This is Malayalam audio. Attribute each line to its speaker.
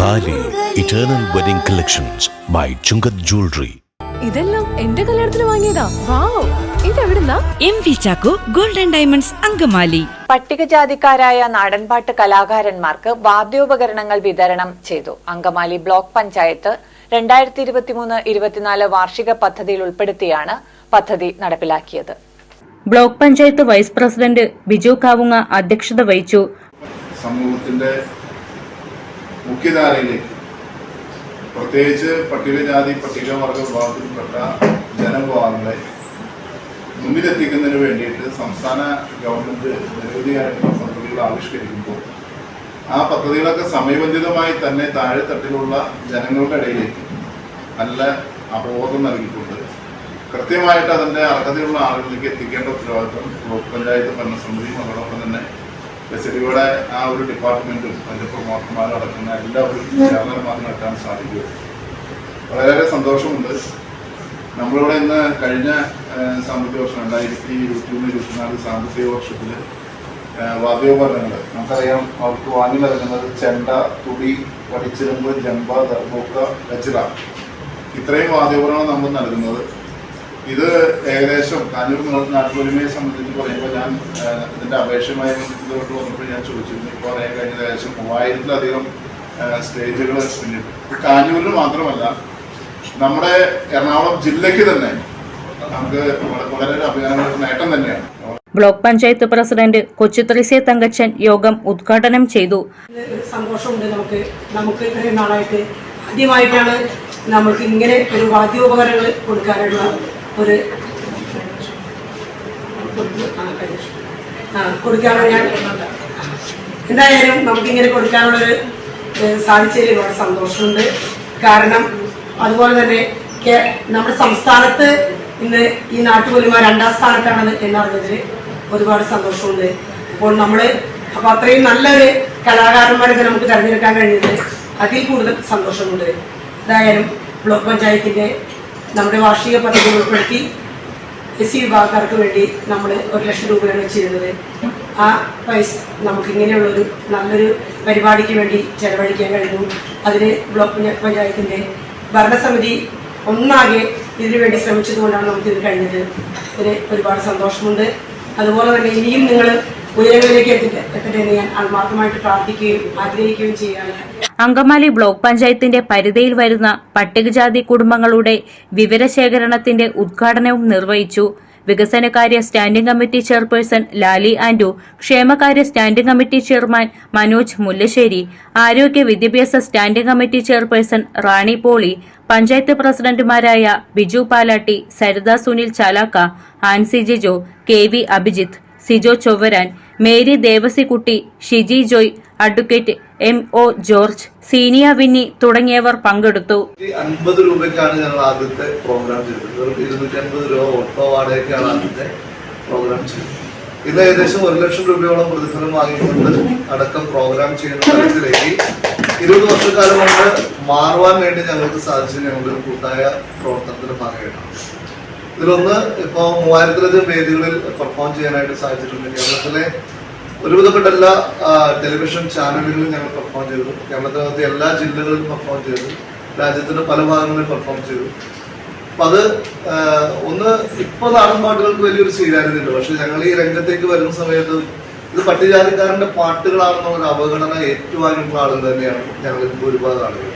Speaker 1: Thali eternal wedding collections by Chungath jewellery
Speaker 2: ഇതെല്ലാം എന്റെ കല്യാണത്തിന് വാങ്ങിയതാ. Wow. ഇതെവിടുന്നാ?
Speaker 3: M V Chacko golden diamonds Angamaly.
Speaker 4: പട്ടികജാതിക്കാരായ നാടൻപാട്ട് കലാകാരന്മാർക്ക് വാദ്യോപകരണങ്ങൾ വിതരണം ചെയ്തു. അങ്കമാലി ബ്ലോക്ക് പഞ്ചായത്ത് രണ്ടായിരത്തി ഇരുപത്തിമൂന്ന് ഇരുപത്തിനാല് വാർഷിക പദ്ധതിയിൽ ഉൾപ്പെടുത്തിയാണ് പദ്ധതി നടപ്പിലാക്കിയത്.
Speaker 5: Block panchayat vice president Biju Kavunga അധ്യക്ഷത വഹിച്ചു.
Speaker 6: സമൂഹത്തിന്റെ മുഖ്യധാരയിലേക്ക്. പ്രത്യേകിച്ച് പട്ടികജാതി പട്ടികവർഗ വിഭാഗത്തിൽപ്പെട്ട ജനവിഭാഗങ്ങളെ മുന്നിലെത്തിക്കുന്നതിന് വേണ്ടിയിട്ട് സംസ്ഥാന ഗവൺമെന്റ് നിരവധിയായിട്ടുള്ള പദ്ധതികൾ ആവിഷ്കരിക്കുമ്പോൾ ആ പദ്ധതികളൊക്കെ സമയബന്ധിതമായി തന്നെ താഴെത്തട്ടിലുള്ള ജനങ്ങളുടെ ഇടയിലേക്ക് നല്ല അബോധം നൽകിക്കൊണ്ട് കൃത്യമായിട്ട് അതിന്റെ അർഹതയുള്ള ആളുകളിലേക്ക് എത്തിക്കേണ്ട ഉത്തരവാദിത്വം ബ്ലോക്ക് പഞ്ചായത്ത് ഭരണസമിതിയും അതോടൊപ്പം തന്നെ ബസിലിയുടെ ആ ഒരു ഡിപ്പാർട്ട്മെന്റും അതിന്റെ പ്രൊമോട്ടർമാരും അടക്കുന്ന എല്ലാവരും ചേർന്നാൽ നടത്താൻ സാധിക്കും. വളരെയേറെ സന്തോഷമുണ്ട്. നമ്മളിവിടെ ഇന്ന് കഴിഞ്ഞ സാമ്പത്തിക വർഷം രണ്ടായിരത്തി ഇരുപത്തി മൂന്ന് ഇരുപത്തിനാല് സാമ്പത്തിക വർഷത്തിൽ വാദ്യോപകരണങ്ങൾ. നമുക്കറിയാം അവർക്ക് വാങ്ങി നൽകുന്നത് ചെണ്ട തുടി വടിച്ചിരുമ്പ് ജമ്പ ദർബൂക്ക ഗജിറ ഇത്രയും വാദ്യോപകരണങ്ങൾ നമ്മൾ നൽകുന്നത് ഇത് ഏകദേശം കാഞ്ഞൂർ നിങ്ങളുടെ നാട്ടുപൊലിമയെ സംബന്ധിച്ച് പറയുമ്പോൾ ഞാൻ ഇതിന്റെ ഇതിന്റെ അപേക്ഷയുമായി ബന്ധപ്പെട്ട് വന്നപ്പോൾ ഞാൻ ചോദിച്ചിരുന്നു. ഇപ്പോൾ പറയാൻ കഴിഞ്ഞ ഏകദേശം മൂവായിരത്തിലധികം സ്റ്റേജുകൾ പിന്നിട്ടു ഇത് കാഞ്ഞൂരിൽ മാത്രമല്ല നമ്മുടെ എറണാകുളം ജില്ലയ്ക്ക് തന്നെ നമുക്ക് വളരെ വളരെ അഭിമാനമുള്ള നേട്ടം തന്നെയാണ്.
Speaker 5: ബ്ലോക്ക് പഞ്ചായത്ത് പ്രസിഡന്റ് കൊച്ചുത്രിസെ തങ്കച്ചൻ യോഗം ഉദ്ഘാടനം ചെയ്തു.
Speaker 7: സന്തോഷമുണ്ട് നമുക്ക് നമുക്ക് ഇത്രയും നാളായിട്ട് ആദ്യമായിട്ടാണ് നമ്മൾക്ക് ഇങ്ങനെ ഒരു വാദ്യോപകരണങ്ങൾ കൊടുക്കാനുള്ള ഒരു കൊടുക്കാനുള്ള ഞാൻ എന്തായാലും നമുക്കിങ്ങനെ കൊടുക്കാനുള്ളൊരു സാധിച്ചതിൽ ഒരുപാട് സന്തോഷമുണ്ട്. കാരണം അതുപോലെ തന്നെ നമ്മുടെ സംസ്ഥാനത്ത് ഇന്ന് ഈ നാട്ടുപോലിമാർ രണ്ടാം സ്ഥാനത്താണ് എന്നറിഞ്ഞതിൽ ഒരുപാട് സന്തോഷമുണ്ട്. അപ്പോൾ നമ്മൾ അപ്പോൾ അത്രയും നല്ലൊരു കലാകാരന്മാരൊക്കെ നമുക്ക് തിരഞ്ഞെടുക്കാൻ കഴിഞ്ഞത് അതിൽ കൂടുതൽ സന്തോഷമുണ്ട്. എന്തായാലും ബ്ലോക്ക് പഞ്ചായത്തിന്റെ നമ്മുടെ വാർഷിക പദ്ധതി ഉൾപ്പെടുത്തി എസ് സി വിഭാഗക്കാർക്ക് വേണ്ടി നമ്മൾ ഒരു ലക്ഷം രൂപയാണ് വെച്ചിരുന്നത്. ആ പൈസ നമുക്ക് ഇങ്ങനെയുള്ളൊരു നല്ലൊരു പരിപാടിക്ക് വേണ്ടി ചെലവഴിക്കാൻ കഴിഞ്ഞു. അതിന് ബ്ലോക്ക് പഞ്ചാ- പഞ്ചായത്തിന്റെ ഭരണസമിതി ഒന്നാകെ ഇതിനു വേണ്ടി ശ്രമിച്ചതുകൊണ്ടാണ് നമുക്കിത് കഴിഞ്ഞത്. ഇതിന് ഒരുപാട് സന്തോഷമുണ്ട്. അതുപോലെ തന്നെ ഇനിയും നിങ്ങൾ ഉയരങ്ങളിലേക്ക് എത്തട്ടെ എന്ന് ഞാൻ ആത്മാർത്ഥമായിട്ട് പ്രാർത്ഥിക്കുകയും ആഗ്രഹിക്കുകയും ചെയ്യുകയാണ്.
Speaker 5: അങ്കമാലി ബ്ലോക്ക് പഞ്ചായത്തിന്റെ പരിധിയിൽ വരുന്ന പട്ടികജാതി കുടുംബങ്ങളുടെ വിവരശേഖരണത്തിന്റെ ഉദ്ഘാടനവും നിർവഹിച്ചു. വികസനകാര്യ standing committee chairperson Lali Andu ക്ഷേമകാര്യ standing committee chairman Manoj Mullassery ആരോഗ്യ വിദ്യാഭ്യാസ standing committee chairperson Rani Poly panchayat പ്രസിഡന്റുമാരായ Biju Palatty Saritha Sunil Chalakka Ancy Jijo K V Abhijith Sijo Chovvaran Mary Devasikutty Shiji Joy advocate M O George Seenia Vinny തുടങ്ങിയവർ പങ്കെടുത്തു.
Speaker 8: അൻപത് രൂപയ്ക്കാണ് ഞങ്ങൾ ആദ്യത്തെ പ്രോഗ്രാം ചെയ്തത്. ഇരുന്നൂറ്റി അൻപത് രൂപ ഓട്ടോ വാടകയ്ക്കാണ് ആദ്യത്തെ പ്രോഗ്രാം ചെയ്തത്. ഇന്ന് ഏകദേശം ഒരു ലക്ഷം രൂപയോളം പ്രതിഫലം വാങ്ങിക്കൊണ്ട് അടക്കം പ്രോഗ്രാം ചെയ്യുന്ന തലത്തിലേക്ക് ഇരുപത് വർഷക്കാലം കൊണ്ട് മാറുവാൻ വേണ്ടി ഞങ്ങൾക്ക് സാധിച്ചു ഞങ്ങളുടെ കൂട്ടായ പ്രവർത്തനത്തിന് ഭാഗമായിട്ടാണ് ഇതിലൊന്ന് ഇപ്പോൾ മൂവായിരത്തിലധികം വേദികളിൽ പെർഫോം ചെയ്യാനായിട്ട് സാധിച്ചിട്ടുണ്ട്. കേരളത്തിലെ ഒരുവിധപ്പെട്ട എല്ലാ ടെലിവിഷൻ ചാനലുകളിലും ഞങ്ങൾ പെർഫോം ചെയ്തു. കേരളത്തിനകത്ത് എല്ലാ ജില്ലകളിലും പെർഫോം ചെയ്തു. രാജ്യത്തിന്റെ പല ഭാഗങ്ങളിലും പെർഫോം ചെയ്തു. അപ്പൊ അത് ഒന്ന് ഇപ്പൊ നാടൻ പാട്ടുകൾക്ക് വലിയൊരു സ്വീകാര്യതയുണ്ട് പക്ഷെ ഞങ്ങൾ ഈ രംഗത്തേക്ക് വരുന്ന സമയത്ത് ഇത് പട്ടികജാതിക്കാരന്റെ പാട്ടുകളാണെന്ന ഒരു അവഗണന ഏറ്റുവാങ്ങിയിട്ടുള്ള ആളുകൾ തന്നെയാണ് ഞങ്ങളിൽ ഭൂരിഭാഗം ആളുകൾ.